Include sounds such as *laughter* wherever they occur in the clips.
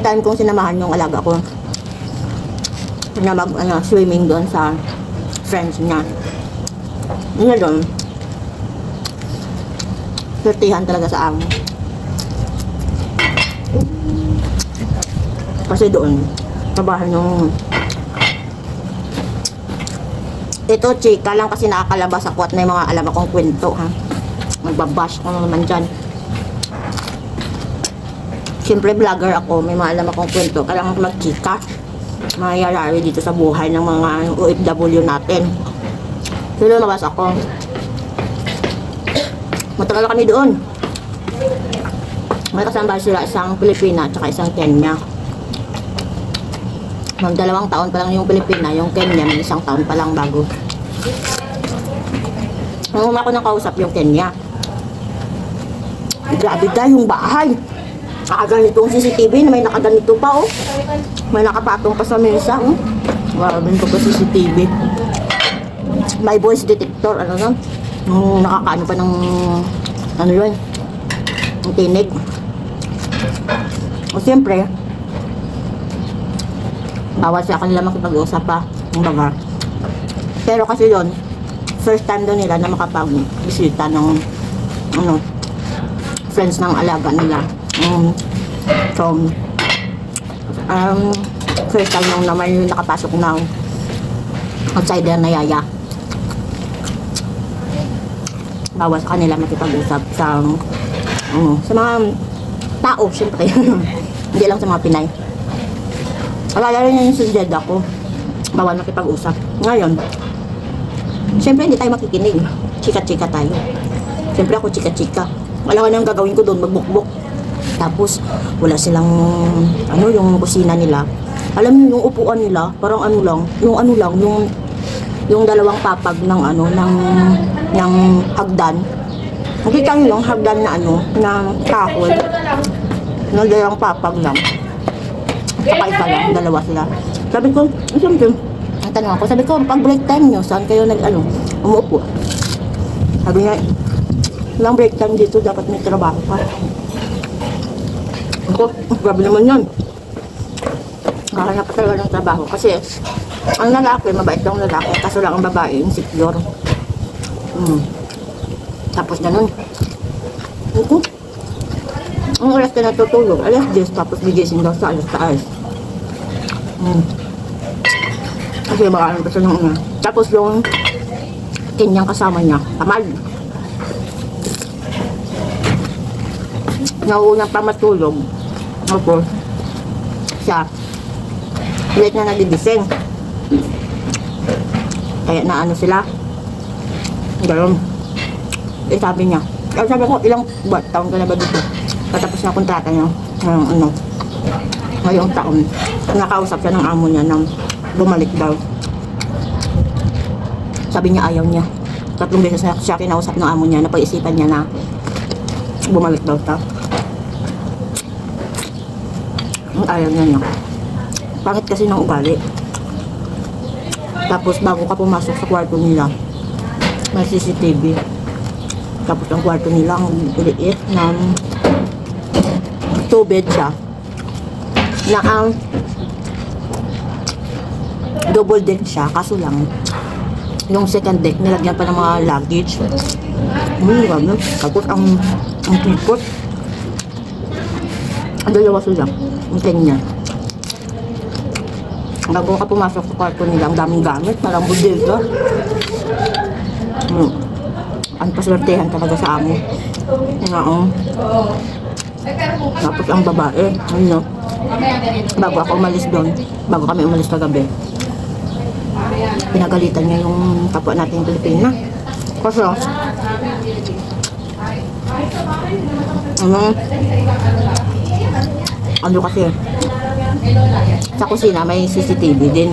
time kong sinamahan yung alaga ko na mag ano, swimming doon sa friends niya. Yun doon. Swertihan talaga sa amo. Kasi doon, trabahan yung ito, chika lang kasi nakakalabas ako at may mga alam akong kwento, ha. Magbabash ko na naman dyan. Siyempre, vlogger ako. May mga alam akong kwento. Kailangan ko magchika. Mangyayari dito sa buhay ng mga OFW natin. So, lumabas ako. Matagal kami doon. May kasama sila isang Pilipina at isang Kenya. Magdalawang taon pa lang yung Pilipina, yung Kenya, may isang taon pa lang bago. Nung una ko nang kausap yung Kenya, grabe dahil yung bahay. Nakaganito yung CCTV na may nakaganito pa, oh. May nakapatong pa sa mesa, oh. Grabe ko pa CCTV. May voice detector, ano nun? Nung nakakaano pa ng, ano yun, ng tinig. O siyempre, bawal sa kanila makipag-usap pa ng baga. Pero kasi yon first time daw nila na makapag-bisita ng ano, friends ng alaga nila. Um, so, um, first time nung naman nakapasok ng outsider na yaya. Bawal sa kanila makipag-usap sa ano, sa mga tao, syempre. *laughs* Hindi lang sa mga Pinay. Alala rin yung sa Jeddah ko. Bawal makipag-usap. Ngayon, siyempre hindi tayo makikinig. Chika-chika tayo. Siyempre ako chika-chika. Alam nga nang gagawin ko doon, magbukbok. Tapos, wala silang, ano, yung kusina nila. Alam niyo yung upuan nila, parang ano lang, yung ano lang, yung yung dalawang papag ng ano, ng, ng hagdan. Nakita niyo yung hagdan na ano, na kahoy. Na dalawang papag lang. Saka isa lang, dalawa sila. Sabi ko, siyempre, ang tanong ako, sabi ko, pag break time nyo, saan kayo nag, ano, umuupo? Sabi niya, lang break time dito, dapat may trabaho ka. Ako, grabe naman yun. Nakahanap talaga ng trabaho. Kasi, ang lalaki, mabait lang lalaki, kaso lang ang babae, insecure. Hmm. Tapos ganun. Ako, ang oras ka natutulog, alas 10, tapos gigising daw sa alas taas. Hmm. Kasi baka ano pa siya nung una. Tapos yung kanyang kasama niya, tamal. Nauunang pa matulog. Tapos, siya, late na nagigising. Kaya na ano sila. Ganun. Eh sabi niya, eh, sabi ko, ilang buwan, taon ka na ba dito? Patapos na kontrata niya, ng ano, ngayong taon. Nakausap siya ng amo niya nang bumalik daw. Sabi niya ayaw niya. Tatlong beses na siya kinausap ng amo niya, napag-isipan niya na bumalik daw ta. Ang ayaw niya niya. Pangit kasi ng ugali. Tapos bago ka pumasok sa kwarto nila, may CCTV. Tapos ang kwarto nila, ang liit na two bed siya. Na ang double deck siya, kaso lang, yung second deck, nilagyan pa ng mga luggage. Hmm. Tapos ang, ang ang dalawa sila, ang kanya. Bago ka pumasok sa kwarto nila, ang daming gamit, parang bodega. Hmm. Ang paswertehan talaga sa amo. Nga, oh. Tapos ang babae, ano, bago ako umalis doon, bago kami umalis kagabi, pinagalitan niya yung kapwa nating Pilipina. Kasi, ano, ano kasi, sa kusina may CCTV din.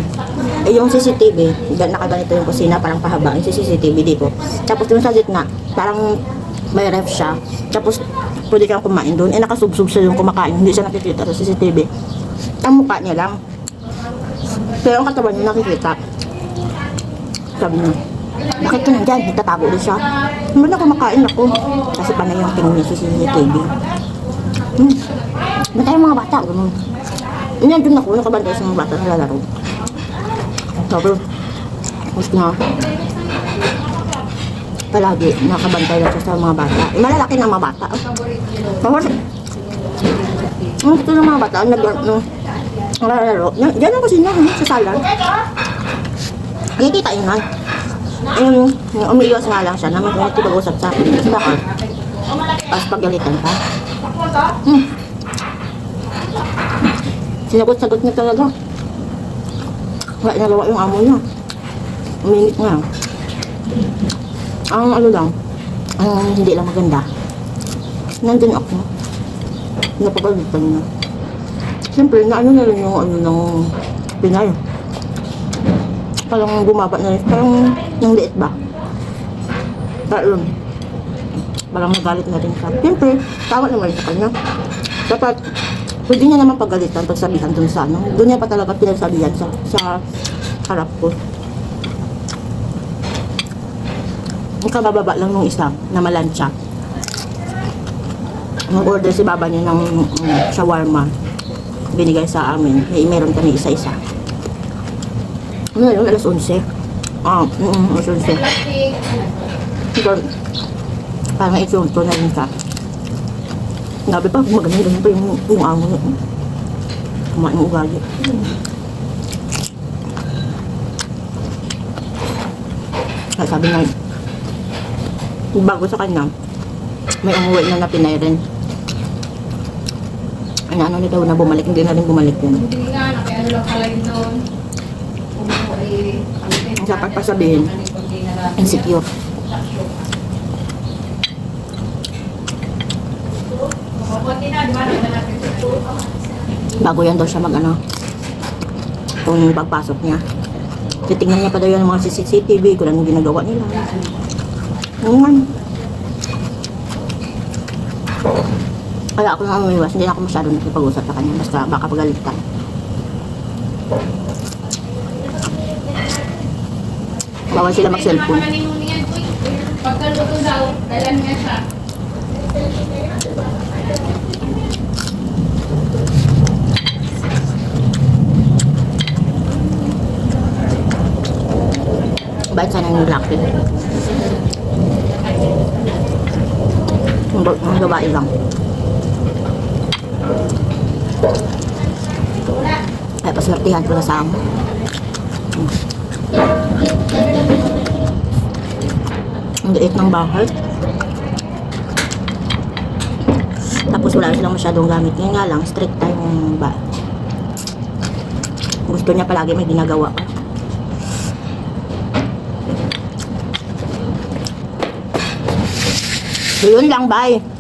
Eh yung CCTV, gan- nakaganito yung kusina, parang pahaba yung CCTV dito. Tapos yung sa gitna, parang may ref siya. Tapos pwede kang kumain doon. Eh nakasubsub siya yung kumakain, hindi siya nakikita sa CCTV. Ang mukha niya lang. Pero ang katawan niya nakikita. Sabi niya, bakit ka nandyan? Nagtatago din siya. Hindi na kumakain ako. Kasi panay yung tingin niya sa CCTV. Hmm. Ba't tayo mga bata? Ganun. Yan din ako, nakabantay sa mga bata na lalaro. Sabi, gusto na, palagi nakabantay lang sa mga bata. Eh, malalaki na mga bata. Tapos, ang gusto ng mga bata, nag, no, lalaro. Yan, yan ang hmm, sa salan. Nakikita yun nga. Um, umiiwas nga lang siya na magkakipag-usap sa akin. Baka, tapos pagalitan ka. Hmm. Sinagot-sagot niya talaga. Wala nagawa yung amo niya. Uminit nga. Ang ano lang, ang hindi lang maganda. Nandun ako. Napagalitan niya. Siyempre, na ano na rin yung ano ng Pinay. Parang bumaba na rin. Parang yung liit ba? Parang, parang nagalit na rin siya. Siyempre, tama naman sa kanya. Dapat, pwede niya naman pagalitan, pagsabihan dun sa ano. Doon niya pa talaga pinagsabihan sa, sa harap ko. Ang kabababa lang nung isa na malansya. Nag-order si baba niya ng mm, shawarma. Binigay sa amin. Eh, meron kami isa-isa. Ano yun? Alas 11. Ah, mm, alas 11. Ito, parang na rin ka. Grabe pa, magaling ganun pa yung, yung amo niya. Kumain ng ugali. Kaya sabi nga, bago sa kanya, may umuwi na na Pinay rin. Ano, ano na daw na bumalik, hindi na rin bumalik yun. Hindi nga, nakiano lang pala yun doon. Umupo eh. Ang dapat pa sabihin, insecure. Mabuti na, di ba? Nagda natin sa Bago yan daw siya mag ano, kung pagpasok niya. Titingnan niya pa daw yung mga CCTV, kung anong ginagawa nila. Ano nga. Kaya ako na umiwas, hindi ako masyado nakipag-usap sa kanya, basta baka pagalitan. Bawal sila mag-cellphone. Pagkaluto daw, dalan nga siya. Bait sana yung laki. Ang, ba- ang babae lang. Ay, paswertihan ko na sa amo. Ang liit ng bahay. Tapos wala silang masyadong gamit. Ngayon nga lang, strict tayong ba. Gusto niya palagi may ginagawa ka. So, yun lang, bye.